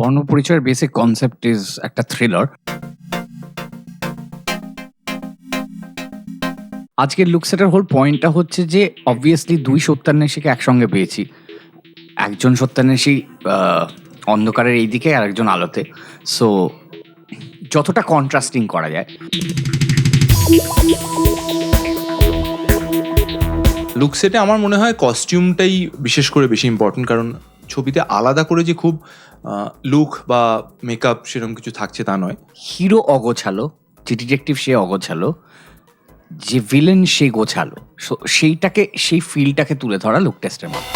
বর্ণপরিচয়ের basic concept is একটা thriller আজকের লুকসেটার হোল পয়েন্টটা হচ্ছে যে অবভিয়াসলি দুই সত্যান্বেষীকে একসঙ্গে পেয়েছি। একজন সত্যান্বেষী অন্ধকারের এই দিকে আর একজন আলোতে। সো যতটা কন্ট্রাস্টিং করা যায়। লুক সেটে আমার মনে হয় কস্টিউমটাই বিশেষ করে বেশি ইম্পর্টেন্ট কারণ ছবিতে আলাদা করে যে খুব লুক বা মেকআপ সেরকম কিছু থাকছে তা নয়। হিরো অগোছালো যে ডিটেকটিভ সে অগোছালো যে ভিলেন সে গোছালো সো সেইটাকে সেই ফিলটাকে তুলে ধরা লুক টেস্টের মধ্যে।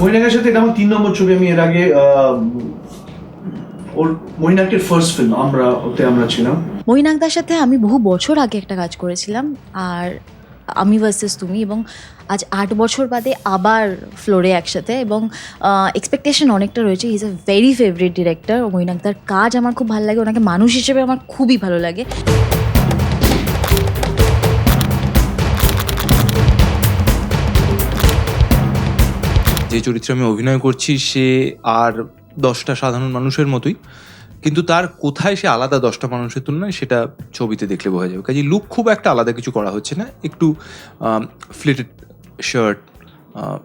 মৈনাকের সাথে এটা আমার তিন নম্বর ছবি আমি এর আগে ওর মৈনাকের ফার্স্ট ফিল্ম আমরা ওতে আমরা ছিলাম। মৈনাকদার সাথে আমি বহু বছর আগে একটা কাজ করেছিলাম আর আমি ভার্সেস তুমি এবং আজ আট বছর বাদে আবার ফ্লোরে একসাথে এবং এক্সপেকটেশন অনেকটা রয়েছে। Is a very favourite director মৈনাকদার কাজ আমার খুব ভালো লাগে। ওনাকে মানুষ হিসেবে আমার খুবই ভালো লাগে। যে চরিত্রে আমি অভিনয় করছি, সে আর দশটা সাধারণ মানুষের মতোই। কিন্তু তার কোথায় সে আলাদা দশটা মানুষের তুলনায় সেটা ছবিতে দেখলে বোঝা যাবে। কাজে লুক খুব একটা আলাদা কিছু করা হচ্ছে না। একটু ফ্লিটেড শার্ট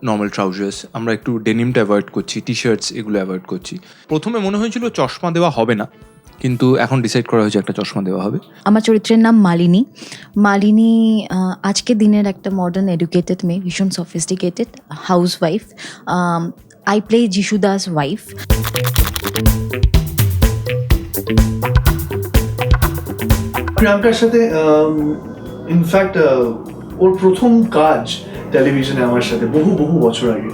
নর্মাল ট্রাউজার্স আমরা একটু ডেনিমটা অ্যাভয়েড করছি টি শার্টস এগুলো অ্যাভয়েড করছি। প্রথমে মনে হয়েছিল চশমা দেওয়া হবে না কিন্তু এখন ডিসাইড করা হয়েছে একটা চশমা দেওয়া হবে। আমার চরিত্রের নাম মালিনী। মালিনী আহ, আজকের দিনের একটা মডার্ন এডুকেটেড মেয়ে ভীষণ sophisticated house wife I play Jishu Das wife প্রিয়াঙ্কার সাথে ইনফ্যাক্ট ওর প্রথম কাজ টেলিভিশনে আমার সাথে বহু বহু বছর আগে।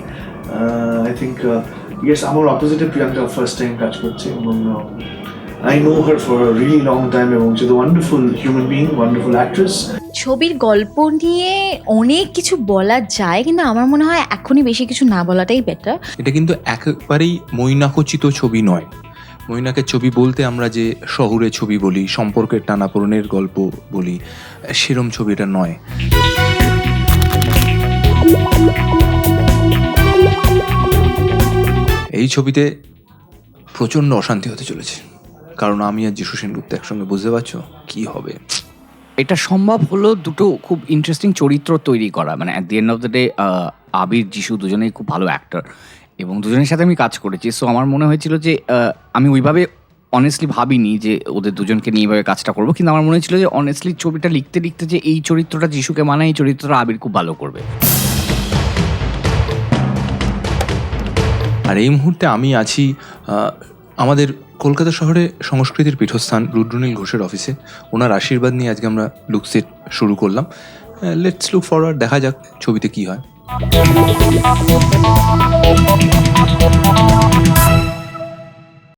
আই থিঙ্ক ইয়েস আমার অপোজিটে প্রিয়াঙ্কা ফার্স্ট টাইম কাজ করছে এবং I know her for really long time এবং is wonderful human being wonderful actress ছবির গল্প নিয়ে অনেক কিছু বলা যায় কিন্তু আমার মনে হয় এখনই বেশি কিছু না বলাটাই বেটার এটা কিন্তু একেবারেই মৈনাকচিত ছবি নয়। মৈনাকের ছবি বলতে আমরা যে শহুরে ছবি বলি, সম্পর্কের টানাপোড়েনের গল্প বলি, সেরম ছবি এটা নয়। এই ছবিতে প্রচণ্ড অশান্তি হতে চলেছে। কারণ আমি আর যিশু সেনগুপ্ত একসঙ্গে বুঝতে পারছ, কি হবে? এটা সম্ভব হলো দুটো খুব ইন্টারেস্টিং চরিত্র তৈরি করা। মানে at the end of the day Abir, Jishu দুজনেই খুব ভালো অ্যাক্টর এবং দুজনের সাথে আমি কাজ করেছি। সো আমার মনে হয়েছিল যে আমি ওইভাবে অনেস্টলি ভাবিনি যে ওদের দুজনকে নিয়ে এইভাবে কাজটা করব। কিন্তু আমার মনে হয়েছিল যে অনেস্টলি ছবিটা লিখতে লিখতে যে এই চরিত্রটা যিশুকে মানায় এই চরিত্রটা আবির খুব ভালো করবে। আর এই মুহূর্তে আমি আছি আমাদের কলকাতা শহরে সংস্কৃতির পীঠস্থান রুদ্রনীল ঘোষের অফিসে ওনার আশীর্বাদ নিয়ে আজকে আমরা লুকসেট শুরু করলাম। লেটস লুক ফরওয়ার্ড দেখা যাক ছবিতে কি হয়। Thank you.